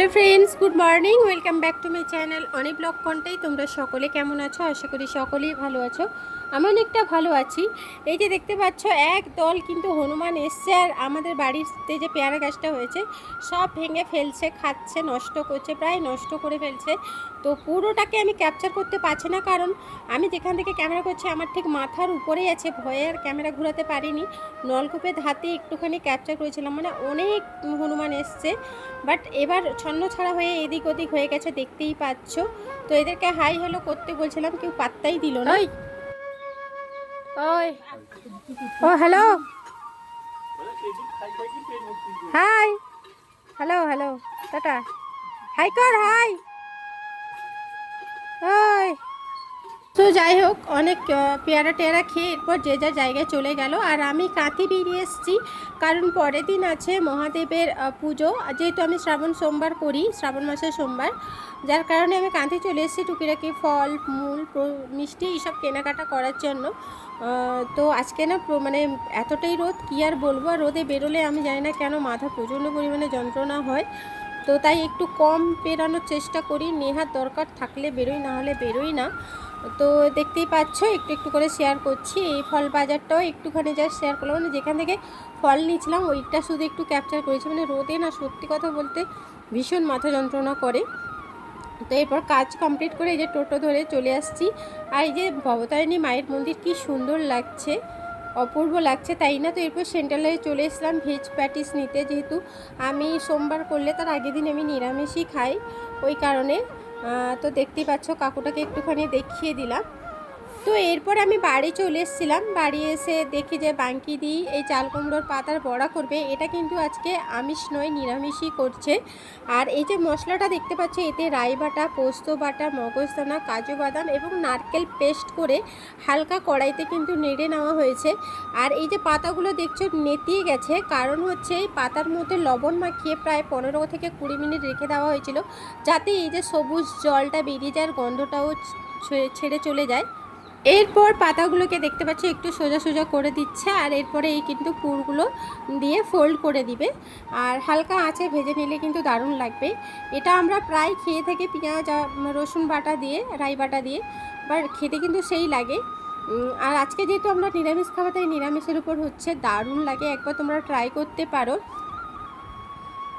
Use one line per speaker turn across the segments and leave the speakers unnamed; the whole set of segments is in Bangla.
Hello friends, good morning, welcome back to my channel অনেক ব্লগ কন্টেই। তোমরা সকলে কেমন আছো? আশা করি সকলেই ভালো আছো। আমি অনেকটা ভালো আছি। এই যে দেখতে পাচ্ছ, এক দল কিন্তু হনুমান এসছে আর আমাদের বাড়িতে যে পেয়ারা গাছটা হয়েছে, সব ভেঙে ফেলছে, খাচ্ছে, নষ্ট করছে, প্রায় নষ্ট করে ফেলছে। তো পুরোটাকে আমি ক্যাপচার করতে পারছি না, কারণ আমি যেখান থেকে ক্যামেরা করছি, আমার ঠিক মাথার উপরেই আছে, ভয়ে আর ক্যামেরা ঘোরাতে পারিনি। নলকূপের ধাতে একটুখানি ক্যাপচার করেছিলাম মানে অনেক হনুমান এসছে। বাট এবার ছন্ন ছাড়া হয়ে এদিক ওদিক হয়ে গেছে, দেখতেই পাচ্ছ। তো এদেরকে হাই হ্যালো করতে বলছিলাম, কেউ পাত্তাই দিল না। ওই, ও, hello. Hi, hello hello, tata. Hi কর, হাই। ওই। তো যাই হোক, অনেক পেয়ারা টেয়ারা খেয়ে এরপর যে যা জায়গায় চলে গেল। আর আমি কাঁথি বেরিয়ে এসেছি, কারণ পরের দিন আছে মহাদেবের পুজো। যেহেতু আমি শ্রাবণ সোমবার করি, শ্রাবণ মাসের সোমবার, যার কারণে আমি কাঁথি চলে এসেছি টুকিটাকি ফল, মূল মিষ্টি এইসব কেনাকাটা করার জন্য। তো আজকে না মানে এতটাই রোদ, কী আর বলব? আর রোদে বেরোলে আমি জানি না কেন মাথা প্রচণ্ড পরিমাণে যন্ত্রণা হয়। তো তাই একটু কম বেরানোর চেষ্টা করি। নেহার দরকার থাকলে বেরোই, না হলে বেরোই না। তো দেখতেই পাচ্ছ, একটু একটু করে শেয়ার করছি। এই ফল বাজারটাও একটুখানি যা শেয়ার করলাম। মানে যেখান থেকে ফল নিয়েছিলাম, ওইটা শুধু একটু ক্যাপচার করেছি। মানে রোদে না সত্যি কথা বলতে ভীষণ মাথা যন্ত্রণা করে। তো এরপর কাজ কমপ্লিট করে এই যে টোটো ধরে চলে আসছি। আর এই যে ভবতারিণী মায়ের মন্দির কি সুন্দর লাগছে। অপূর্ব লাগছে তাই না? তো এরপর সেন্ট্রালে চলে এসলাম ভেজ প্যাটিস নিতে। যেহেতু আমি সোমবার করলে তার আগের দিন আমি নিরামিষই খাই, ওই কারণে। তো দেখতেই পাচ্ছ, কাকুটাকে একটুখানি দেখিয়ে দিলাম। তো এরপর আমি বাড়ি চলে এসেছিলাম। বাড়ি এসে দেখি যে বাঙ্কি দি এই চাল কুমড়োর পাতার বড়া করবে। এটা কিন্তু আজকে আমিষ নয়, নিরামিষই করছে। আর এই যে মশলাটা দেখতে পাচ্ছ, এতে রাই বাটা পোস্ত বাটা মগজদানা কাজু বাদাম এবং নারকেল পেস্ট করে হালকা কড়াইতে কিন্তু নেড়ে নেওয়া হয়েছে। আর এই যে পাতাগুলো দেখছ, নেতিয়ে গেছে। কারণ হচ্ছে এই পাতার মধ্যে লবণ মাখিয়ে প্রায় পনেরো থেকে কুড়ি মিনিট রেখে দেওয়া হয়েছিল। যাতে এই যে সবুজ জলটা বেরিয়ে যায় গন্ধটাও ছেড়ে চলে যায়। এরপর পাতাগুলোকে দেখতে পাচ্ছি, একটু সোজা সোজা করে দিচ্ছে, আর এরপরে এই কিন্তু পুরগুলো দিয়ে ফোল্ড করে দিবে। আর হালকা আঁচে ভেজে নিলে কিন্তু দারুণ লাগবে। এটা আমরা প্রায় খেয়ে থাকি পেঁয়াজ রসুন বাটা দিয়ে, রাই বাটা দিয়ে বাট খেতে কিন্তু সেই লাগে। আর আজকে যেহেতু আমরা নিরামিষ খাওয়া তাই নিরামিষের উপর হচ্ছে দারুণ লাগে। একবার তোমরা ট্রাই করতে পারো।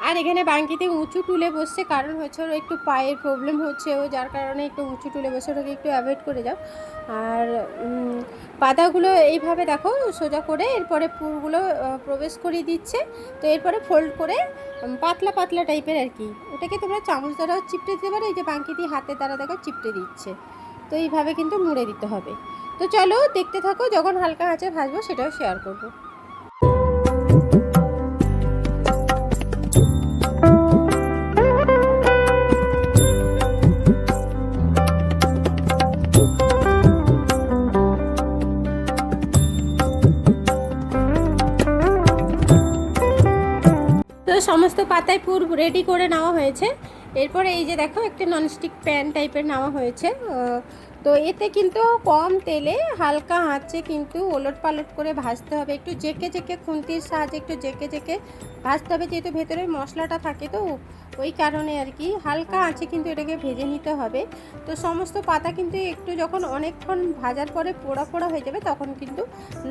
আর এখানে বাঙ্কিতে উঁচু টুলে বসছে, কারণ হচ্ছে ওর একটু পায়ের প্রবলেম হচ্ছে ও, যার কারণে একটু উঁচু টুলে বসে ওটাকে একটু অ্যাভয়েড করে যাও। আর পাতাগুলো এইভাবে দেখো, সোজা করে এরপরে পুরগুলো প্রবেশ করিয়ে দিচ্ছে। তো এরপরে ফোল্ড করে পাতলা পাতলা টাইপের আর কি। ওটাকে তোমরা চামচ দ্বারাও চিপটে দিতে পারো, এই যে বাঙ্কি দিয়ে হাতের দ্বারা দেখো চিপটে দিচ্ছে। তো এইভাবে কিন্তু মুড়ে দিতে হবে। তো চলো দেখতে থাকো, যখন হালকা আঁচে ভাজবো সেটাও শেয়ার করব। সমস্ত পাতায় পুর রেডি করে নেওয়া হয়েছে। এরপরে এই যে দেখো, একটা ননস্টিক প্যান টাইপের নেওয়া হয়েছে। তো এতে কিন্তু কম তেলে হালকা আঁচে কিন্তু ওলট পালট করে ভাজতে হবে। একটু জেকে জেকে খুন্তির সাহায্যে একটু জেকে জেকে ভাজতে হবে, যেহেতু ভেতরে মশলাটা থাকে তো ওই কারণে আর কি। হালকা আঁচে কিন্তু এটাকে ভেজে নিতে হবে। তো সমস্ত পাতা কিন্তু একটু যখন অনেকক্ষণ ভাজার পরে পোড়া পোড়া হয়ে যাবে, তখন কিন্তু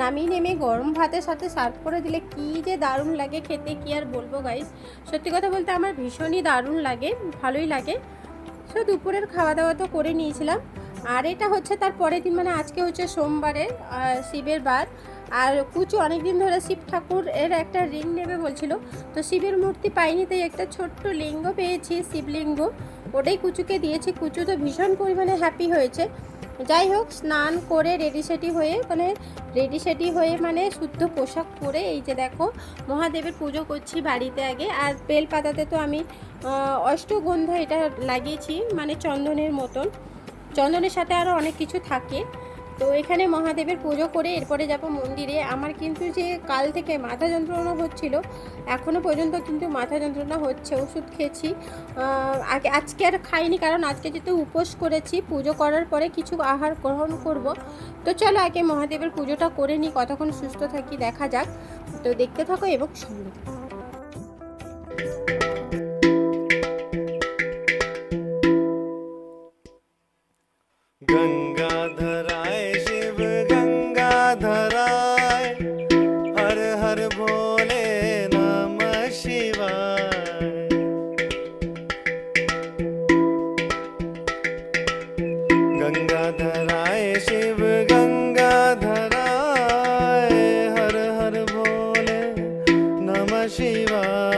নামিয়ে নেমে গরম ভাতের সাথে সার্ভ করে দিলে কি যে দারুণ লাগে খেতে, কি আর বলব গাইস সত্যি কথা বলতে আমার ভীষণই দারুণ লাগে, ভালোই লাগে। সো দুপুরের খাওয়া দাওয়া তো করে নিয়েছিলাম। আর এটা হচ্ছে তার পরের দিন মানে আজকে হচ্ছে সোমবারের আহ, শিবের বার। আর কুচু অনেক দিন ধরে শিব ঠাকুর এর একটা রিং নেবে বলছিল। তো শিবের মূর্তি পাইনি তাই একটা ছোট্ট লিঙ্গ পেয়েছি শিবলিঙ্গ। ওটাই কুচুকে দিয়েছি। কুচু তো ভীষণ পরিমাণে হ্যাপি হয়েছে। যাই হোক স্নান করে রেডি সেটি হয়ে মানে রেডি সেটি হয়ে মানে শুদ্ধ পোশাক পরে এই যে দেখো মহাদেবের পুজো করছি বাড়িতে আগে। আর বেলপাতাতে তো আমি অষ্টগন্ধা এটা লাগিয়েছি মানে চন্দনের মতন। চন্দনের সাথে আরও অনেক কিছু থাকে। তো এখানে মহাদেবের পুজো করে এরপরে যাব মন্দিরে। আমার কিন্তু যে কাল থেকে মাথা যন্ত্রণা হচ্ছিল এখনও পর্যন্ত কিন্তু মাথা যন্ত্রণা হচ্ছে, ওষুধ খেয়েছি। আজকে আর খাইনি কারণ আজকে যেহেতু উপোস করেছি, পুজো করার পরে কিছু আহার গ্রহণ করব। তো চলো আগে মহাদেবের পুজোটা করে নিই, কতক্ষণ সুস্থ থাকি দেখা যাক। তো দেখতে থাকো এবং সঙ্গে
शिवा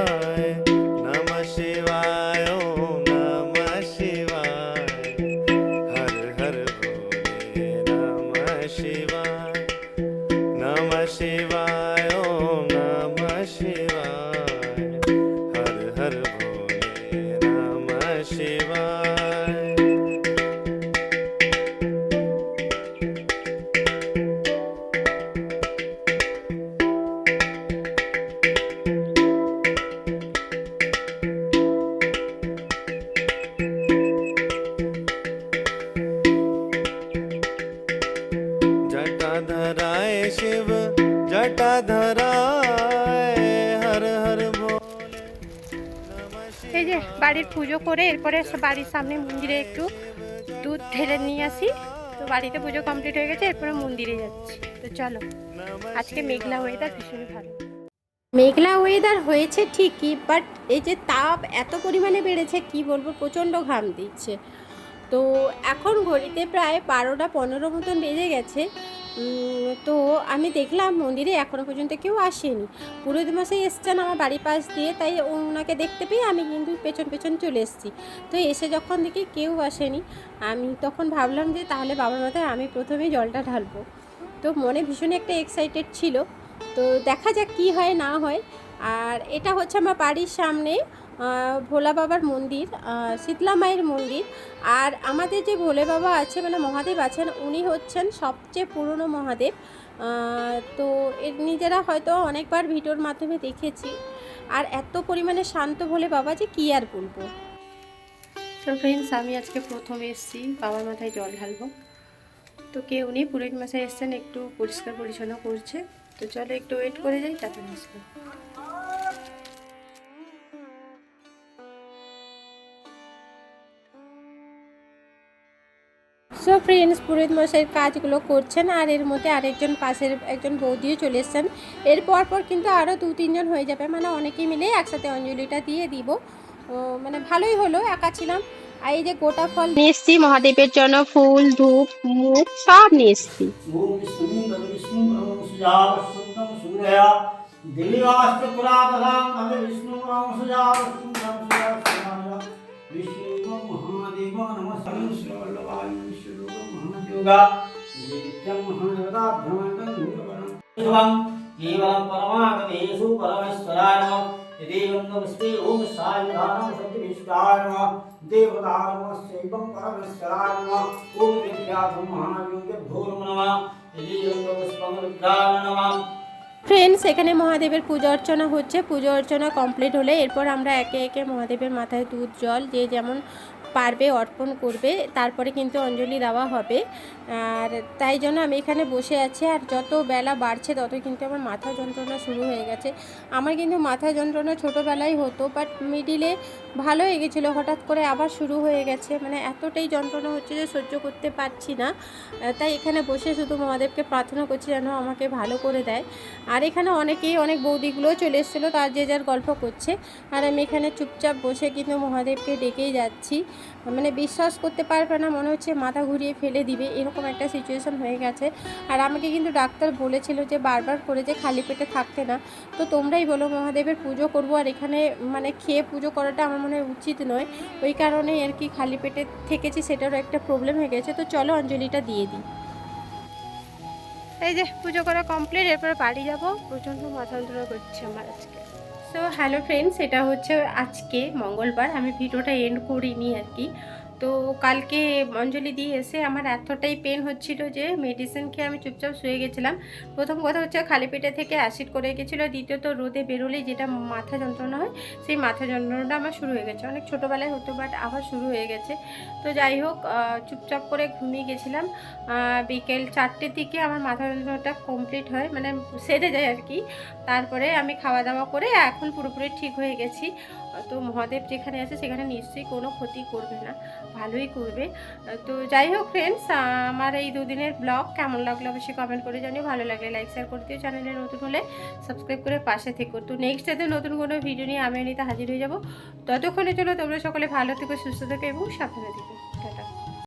जटाधराय शिव जटाधराय हर हर भोले नमः
এই যে
शिवाय
বাড়ির পুজো করে এরপরে সব বাড়ির সামনে মন্দিরে একটু দুধ ঢেলে নিয়ে আসি তো বাড়িতে পুজো কমপ্লিট হয়ে গেছে এরপরে মন্দিরে যাচ্ছি তো চলো আজকে মেঘলা ওয়েদার ভীষণই ভালো মেঘলা ওয়েদার হয়েছে ঠিকই বাট এই যে তাপ এত পরিমাণে বেড়েছে কি বলবো প্রচণ্ড ঘাম দিচ্ছে তো এখন ঘড়িতে প্রায় বারোটা পনেরো মতন বেজে গেছে উম, তো আমি দেখলাম মন্দিরে এখনও পর্যন্ত কেউ আসেনি। পুরোহিত মশাই এসছেন আমার বাড়ির পাশ দিয়ে, তাই ওনাকে দেখতে পেয়ে আমি কিন্তু পেছন পেছন চলে এসেছি। তো এসে যখন দেখি কেউ আসেনি, আমি তখন ভাবলাম যে তাহলে বাবার মাথায় আমি প্রথমেই জলটা ঢালবো। তো মনে ভীষণ একটা এক্সাইটেড ছিল। তো দেখা যাক কি হয়, না হয়। আর এটা হচ্ছে আমার বাড়ির সামনে ভোলা বাবার মন্দির শীতলা মায়ের মন্দির। আর আমাদের যে ভোলে বাবা আছে মানে মহাদেব আছেন, উনি হচ্ছেন সবচেয়ে পুরনো মহাদেব। তো এর নিজেরা হয়তো অনেকবার ভিডিওর মাধ্যমে দেখেছি। আর এত পরিমাণে শান্ত ভোলে বাবা যে কী আর বলব? ফ্রেন্ডস আমি আজকে প্রথম এসেছি, বাবার মাথায় জল ঢালবো। তো কেউ নেই পুরোহিত মশাই এসছেন, একটু পরিষ্কার পরিচ্ছন্ন করছে। তো চলো একটু ওয়েট করে যাই, তারপরে আসব। ফ্রেন্ডস পুরোহিত মশাইয়ের কাজগুলো করছেন আর এর মধ্যে আরেকজন পাশের একজন বৌদিও চলে এসছেন। এরপর পর কিন্তু আরও দু তিনজন হয়ে যাবে। মানে অনেকেই মিলে একসাথে অঞ্জলিটা দিয়ে দিব। ও, মানে ভালোই হলো একা ছিলাম। আর এই যে গোটা ফল নিয়ে এসছি মহাদেবের জন্য ফুল ধূপ মুখ সব নিয়ে এসছি।
महादेवं नमस्तं श्रीवल्लभाय विष्णुरूपं महायोगा नित्यं महादेवताभ्रमणं भूतवनं शिवं केवलं परमागतेषु परमेश्वराय नमः देवं नमस्ते ॐ सायुधानं सत्यविष्टाय नमः देवता नमस्यैवं परमेश्वराय नमः ॐ विद्याब्रह्मायोगभ्यो नमः देवं नमस्तं रुद्राय नमः
ফ্রেন্ডস এখানে মহাদেবের পুজো অর্চনা হচ্ছে পুজো অর্চনা কমপ্লিট হলে এরপর আমরা একে একে মহাদেবের মাথায় দুধ জল যে যেমন পারবে অর্পণ করবে। তারপরে কিন্তু অঞ্জলি দেওয়া হবে। আর তাই জন্য আমি এখানে বসে আছি আর যত বেলা বাড়ছে তত কিন্তু আমার মাথা যন্ত্রণা শুরু হয়ে গেছে। আমার কিন্তু মাথা যন্ত্রণা ছোটোবেলায় হতো বাট মিডিলে ভালো হয়ে গেছিল। হঠাৎ করে আবার শুরু হয়ে গেছে। মানে এতটাই যন্ত্রণা হচ্ছে যে সহ্য করতে পারছি না। তাই এখানে বসে শুধু মহাদেবকে প্রার্থনা করছি যেন আমাকে ভালো করে দেয়। আর এখানে অনেকেই, অনেক বৌদিগুলোও চলে এসেছিল, তার যে যার গল্প করছে। আর আমি এখানে চুপচাপ বসে কিন্তু মহাদেবকে ডেকেই যাচ্ছি। মানে বিশ্বাস করতে পারবে না, মনে হচ্ছে মাথা ঘুরিয়ে ফেলে দিবে। এরকম একটা সিচুয়েশন হয়ে গেছে। আর আমাকে কিন্তু ডাক্তার বলেছিল যে বারবার করে যে খালি পেটে থাকতে না। তো তোমরাই বলো মহাদেবের পুজো করব। আর এখানে মানে খেয়ে পুজো করাটা আমার মনে হয় উচিত নয়। ওই কারণেই আর কি খালি পেটে থেকেছি সেটারও একটা প্রবলেম হয়ে গেছে। তো চলো অঞ্জলিটা দিয়ে দিই। এই যে পুজো করা কমপ্লিট এরপরে বাড়ি যাব। প্রচণ্ড মাথা যন্ত্রণা করছে আমার আজকে। সো হ্যালো ফ্রেন্ডস এটা হচ্ছে আজকে মঙ্গলবার। আমি ভিডিওটা এন্ড করিনি আর কি। তো কালকে অঞ্জলি দিয়ে এসে আমার এতটাই পেন হচ্ছিল যে মেডিসিন খেয়ে আমি চুপচাপ শুয়ে গেছিলাম। প্রথম কথা হচ্ছে খালি পেটে থেকে অ্যাসিড করে গেছিল। দ্বিতীয়ত রোদে বেরোলেই যেটা মাথা যন্ত্রণা হয়, সেই মাথা যন্ত্রণাটা আমার শুরু হয়ে গেছে। অনেক ছোটোবেলায় হতো বাট আবার শুরু হয়ে গেছে। তো যাই হোক চুপচাপ করে ঘুমিয়ে গেছিলাম। বিকেল চারটের দিকে আমার মাথা যন্ত্রণাটা কমপ্লিট হয় মানে সেরে যায় আর কি। তারপরে আমি খাওয়া দাওয়া করে এখন পুরোপুরি ঠিক হয়ে গেছি। তো মহাদেব যেখানে আছে সেখানে নিশ্চয়ই কোনো ক্ষতি করবে না, ভালোই করবে। তো যাই হোক ফ্রেন্ডস আমার এই দুদিনের ব্লগ কেমন লাগল অবশ্যই কমেন্ট করে জানিও। ভালো লাগলে লাইক শেয়ার করে দিও চ্যানেলে নতুন হলে। সাবস্ক্রাইব করে পাশে থেকো। তো নেক্সট যাতে নতুন কোনো ভিডিও নিয়ে আমি নিতে হাজির হয়ে যাব। ততক্ষণের জন্য তোমরা সকলে ভালো থেকো, সুস্থ থেকো এবং সাবধানে থেকো।